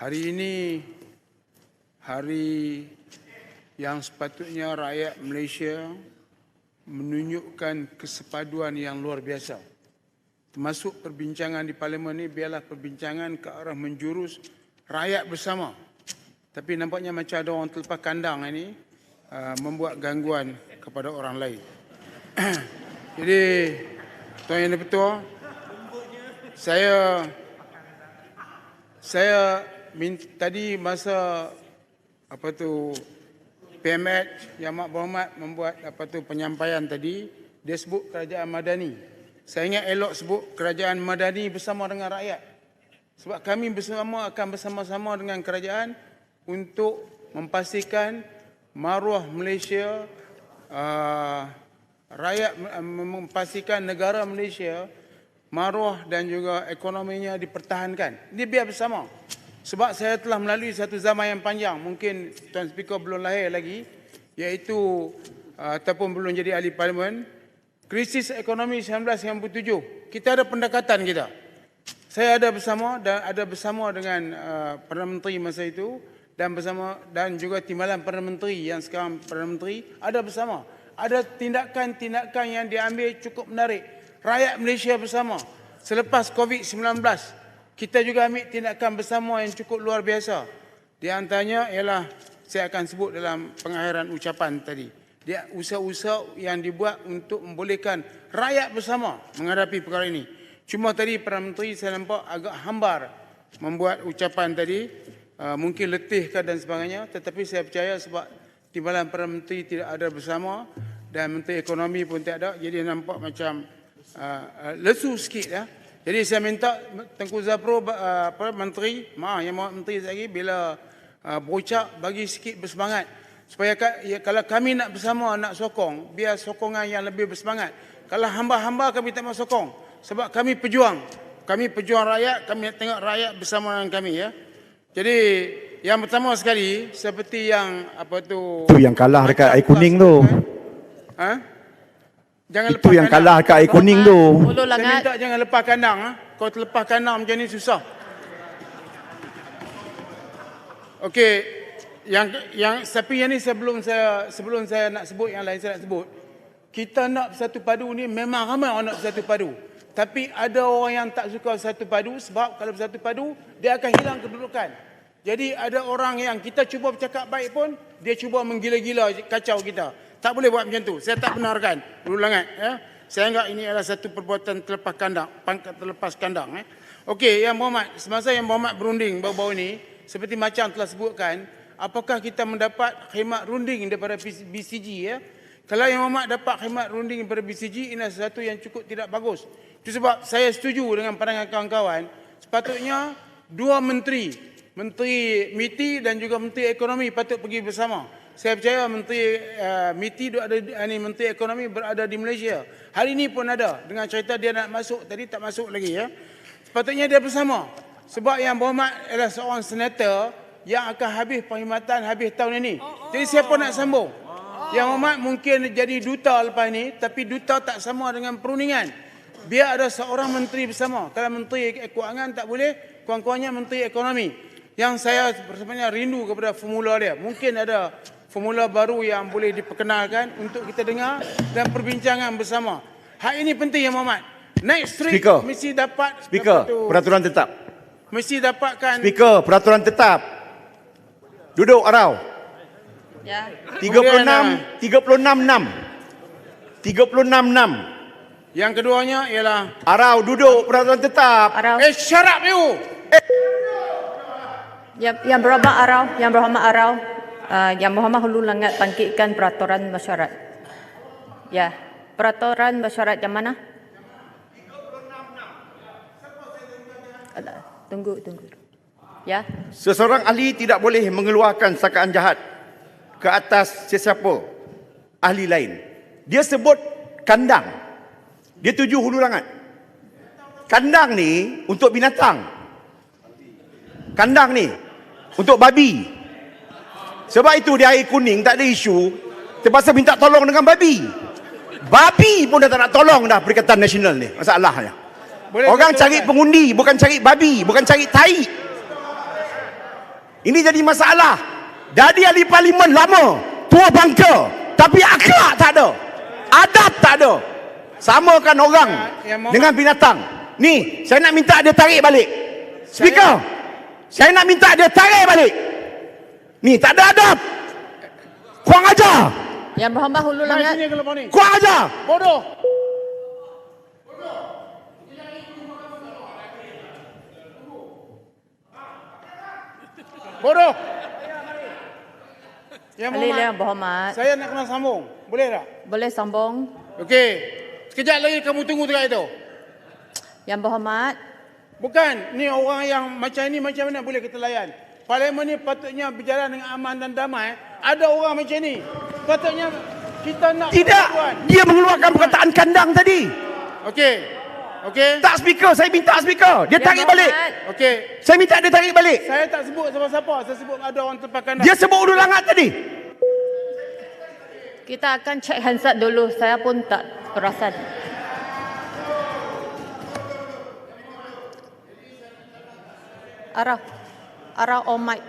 Hari ini hari yang sepatutnya rakyat Malaysia menunjukkan kesepaduan yang luar biasa. Termasuk perbincangan di parlimen ini biarlah perbincangan ke arah menjurus rakyat bersama. Tapi nampaknya macam ada orang terlepas kandang ini uh, membuat gangguan kepada orang lain. Jadi Tuan Yang Di-Pertua, saya saya min, tadi masa apa tu PMH yang Mak Berhormat membuat apa tu penyampaian tadi dia sebut kerajaan madani. Saya ingat elok sebut kerajaan madani bersama dengan rakyat. Sebab kami bersama akan bersama-sama dengan kerajaan untuk memastikan maruah Malaysia uh, rakyat memastikan negara Malaysia maruah dan juga ekonominya dipertahankan. Ini biar bersama. Sebab saya telah melalui satu zaman yang panjang, mungkin Tuan Speaker belum lahir lagi, iaitu uh, ataupun belum jadi ahli parlimen, krisis ekonomi 1997. Kita ada pendekatan kita. Saya ada bersama dan ada bersama dengan uh, Perdana Menteri masa itu dan bersama dan juga timbalan Perdana Menteri yang sekarang Perdana Menteri ada bersama. Ada tindakan-tindakan yang diambil cukup menarik. Rakyat Malaysia bersama. Selepas COVID-19, kita juga ambil tindakan bersama yang cukup luar biasa. Di antaranya ialah saya akan sebut dalam pengakhiran ucapan tadi. Dia usaha-usaha yang dibuat untuk membolehkan rakyat bersama menghadapi perkara ini. Cuma tadi Perdana Menteri saya nampak agak hambar membuat ucapan tadi. Uh, mungkin letihkah dan sebagainya. Tetapi saya percaya sebab timbalan Perdana Menteri tidak ada bersama dan Menteri Ekonomi pun tidak ada. Jadi nampak macam uh, uh, lesu sikit ya. Jadi saya minta Tengku Zapro uh, apa menteri, maaf yang menteri lagi bila uh, berucap bagi sikit bersemangat supaya ya, kalau kami nak bersama nak sokong biar sokongan yang lebih bersemangat. Kalau hamba-hamba kami tak mau sokong sebab kami pejuang. Kami pejuang rakyat, kami nak tengok rakyat bersama dengan kami ya. Jadi yang pertama sekali seperti yang apa tu Itu yang kalah dekat air kuning tu. Ha? Jangan Itu yang kandang. kalah dekat air kuning tu. Ulu Saya minta jangan lepas kandang. Ha? Kau terlepas kandang macam ni susah. Okey, yang yang tapi yang ni sebelum saya sebelum saya nak sebut yang lain saya nak sebut. Kita nak bersatu padu ni memang ramai orang nak bersatu padu. Tapi ada orang yang tak suka bersatu padu sebab kalau bersatu padu dia akan hilang kedudukan. Jadi ada orang yang kita cuba bercakap baik pun dia cuba menggila-gila kacau kita. Tak boleh buat macam tu. Saya tak benarkan. Ulangan ya. Saya anggap ini adalah satu perbuatan terlepas kandang, pangkat terlepas kandang eh. Okey, yang Muhammad, semasa yang Muhammad berunding baru-baru ini, seperti macam telah sebutkan, apakah kita mendapat khidmat runding daripada BCG ya? Kalau yang Muhammad dapat khidmat runding daripada BCG, ini adalah sesuatu yang cukup tidak bagus. Itu sebab saya setuju dengan pandangan kawan-kawan, sepatutnya dua menteri, Menteri MITI dan juga Menteri Ekonomi patut pergi bersama. Saya percaya Menteri uh, MITI ada ini Menteri Ekonomi berada di Malaysia. Hari ini pun ada dengan cerita dia nak masuk tadi tak masuk lagi ya. Sepatutnya dia bersama. Sebab yang berhormat adalah seorang senator yang akan habis perkhidmatan habis tahun ini. Jadi siapa nak sambung? Yang hormat mungkin jadi duta lepas ini tapi duta tak sama dengan perundingan. Biar ada seorang menteri bersama. Kalau menteri keuangan tak boleh, kawan-kawannya menteri ekonomi. Yang saya sebenarnya rindu kepada formula dia. Mungkin ada formula baru yang boleh diperkenalkan untuk kita dengar dan perbincangan bersama. Hal ini penting ya Muhammad. Next week Speaker. mesti dapat Speaker, tu, peraturan tetap. mesti dapatkan Speaker, peraturan tetap. Duduk arau. Ya. 36 36 6. 36 6. yang keduanya ialah Arau duduk peraturan tetap. Arau. eh up you. Yang, yang berhormat Arau, yang berhormat Arau, uh, yang berhormat Hulu Langat bangkitkan peraturan mesyuarat. Ya, peraturan mesyuarat yang mana? Tunggu, tunggu. Ya, Seseorang ahli tidak boleh mengeluarkan sakaan jahat ke atas sesiapa ahli lain. Dia sebut kandang. Dia tuju hulu langat. Kandang ni untuk binatang. Kandang ni untuk babi. Sebab itu di air kuning tak ada isu terpaksa minta tolong dengan babi. Babi pun dah tak nak tolong dah Perikatan Nasional ni. Masalahnya. Boleh Orang cari pengundi bukan cari babi, bukan cari tai. Ini jadi masalah. Jadi ahli parlimen lama, tua bangka, tapi akhlak tak ada. Adab tak ada. Samakan orang Ya, Muhammad- dengan binatang. Ni, saya nak minta dia tarik balik. Speaker, saya nak minta dia tarik balik. Ni, tak ada adab. Kurang ajar. Yang berhormat Hulu Langat. ni. Kurang ajar. Bodoh. Bodoh. Yang Ahli Muhammad, yang berhormat. saya nak kena sambung. Boleh tak? Boleh sambung. Okey. Sekejap lagi kamu tunggu dekat itu. Yang berhormat. Bukan, ni orang yang macam ni macam mana boleh kita layan? Parlimen ni patutnya berjalan dengan aman dan damai. Ada orang macam ni. Patutnya kita nak Tidak. persatuan. Dia mengeluarkan perkataan kandang tadi. Okey. Okey. Tak speaker, saya minta speaker. Dia Yang tarik balik. Okey. Saya minta dia tarik balik. Saya tak sebut siapa-siapa. Saya sebut ada orang tempat kandang. Dia sebut ulu langat tadi. Kita akan cek handset dulu. Saya pun tak perasan. Arah. Ara my.